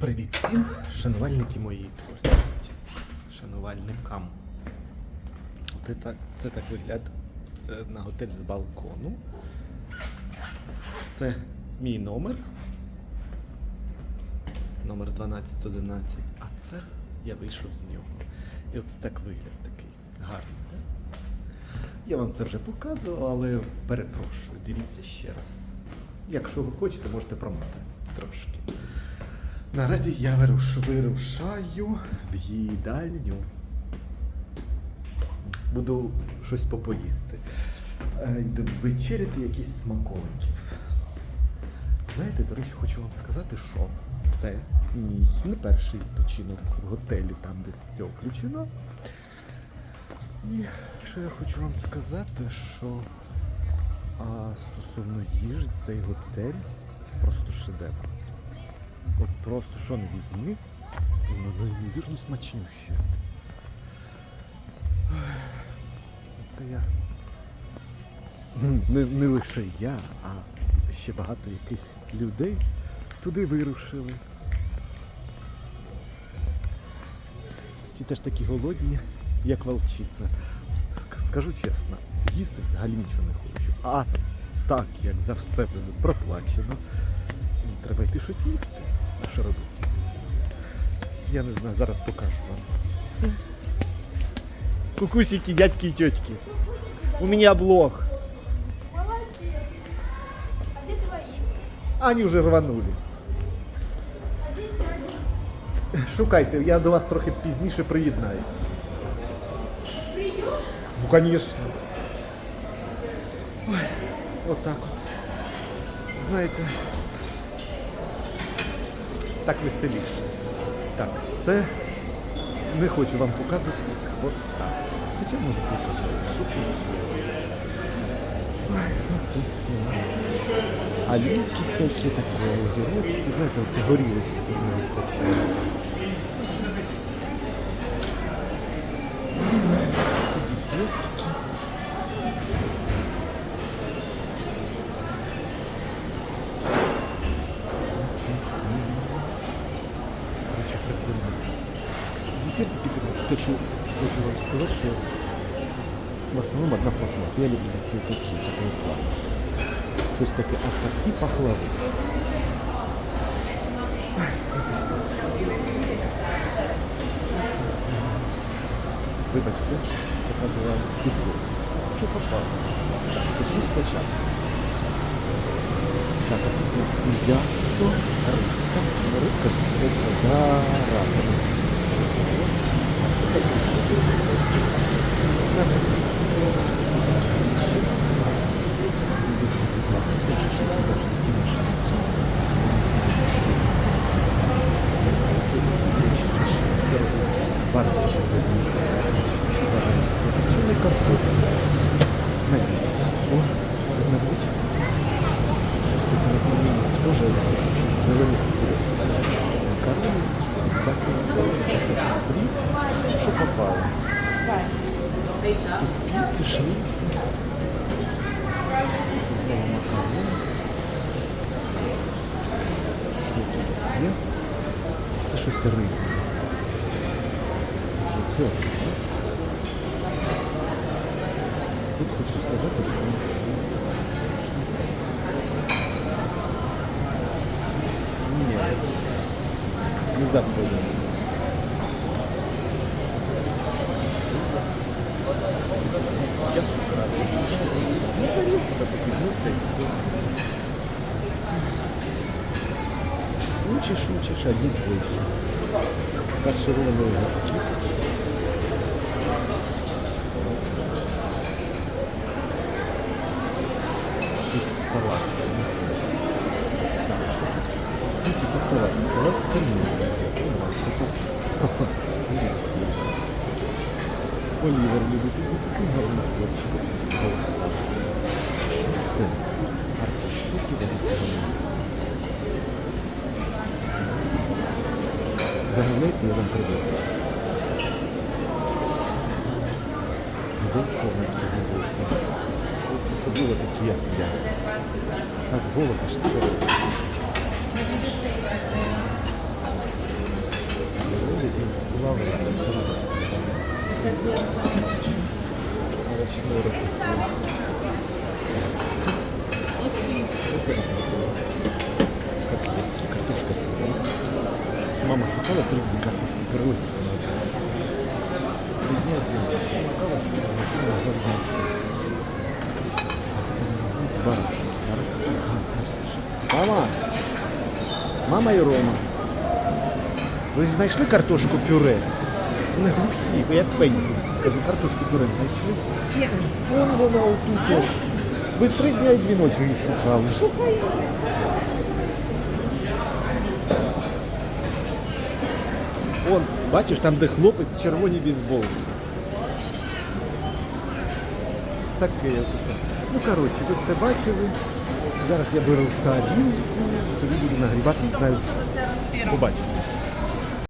Привіт всім, шанувальники моєї творчості, шанувальникам. Це так, це так вигляд е, на готель з балкону. Це мій номер. Номер 1211. А це я вийшов з нього. І от так вигляд такий гарний, так? Я вам це вже показував, але перепрошую, дивіться ще раз. Якщо ви хочете, можете промотати трошки. Наразі я вирушаю в їдальню. Буду щось попоїсти. Е, Йдемо вечеряти якісь смаколиків. Знаєте, до речі, хочу вам сказати, що це мій не перший відпочинок в готелі, там, де все включено. І що я хочу вам сказати, що а, стосовно їжі, цей готель просто шедевр. От просто що не візьми, воно неймовірно смачнюще. Це я. Не, не лише я, а ще багато яких людей туди вирушили. Ті теж такі голодні, як волчиця. Скажу чесно, їсти взагалі нічого не хочу. А так, як за все проплачено, треба йти щось їсти. А що робити? Я не знаю, зараз покажу вам. Кукусики, дядьки і тетки. У меня блог. Молодец. А где твои? Они вже рванули. А где Сяня? Шукайте, я до вас трохи пізніше приєднаюсь. Придешь? Ну, конечно. Ой, от так от. Знаєте. Так веселіше. Так, це не хочу вам показувати з хвоста. Хоча можу показати. Що? Ой, ну, Олівки всякі такі, огірочки, знаєте, оці горілочки з не вистачає. Ці десертики. Скачу, хочу вам сказать, что в основном одна пластмасса. Я люблю такие такие, такой план. Щось таке ассорти пахлави. Ай, якось так. Вибачте, така була підбор. Що попало? Почну спочатку. Так, а у нас м'ясо, рибка, рибка, рибка, да, рада. Thank you. Попало. Тут піци, шниці. Знову макарони. Що тут є? Це щось рибне. Життя. Тут хочу сказати, що ні, не заходимо. Я Ну, тарілку таку піднести і все. Учиш, учиш, а дід вийшов. Фарширований огірки. Тут салат. Так, що тут? Тут тільки салат. Салат з кормушкою. О, це тут. Олівер квартирам привезли. Виховно психологічно. Особливо такі, як я. Так голод аж все. Люди із лаври працювали. Але чому робити? Ось він. Мама шукала три дня картошки пюре. Три дня делала. Шукала, шукала, шукала. Мама! Мама і Рома. Ви знайшли картошку пюре? Вони глухі, як пеньки. Кажу, картошку пюре знайшли? Вон вона отут. Ви три дня і дві ночі їх шукали. Шукаю. Вон, бачиш, там де хлопець в червоній бейсболці. Таке. Ну, коротше, ви все бачили. Зараз я беру тарілку, собі буду нагрівати, не знаю. Побачимо.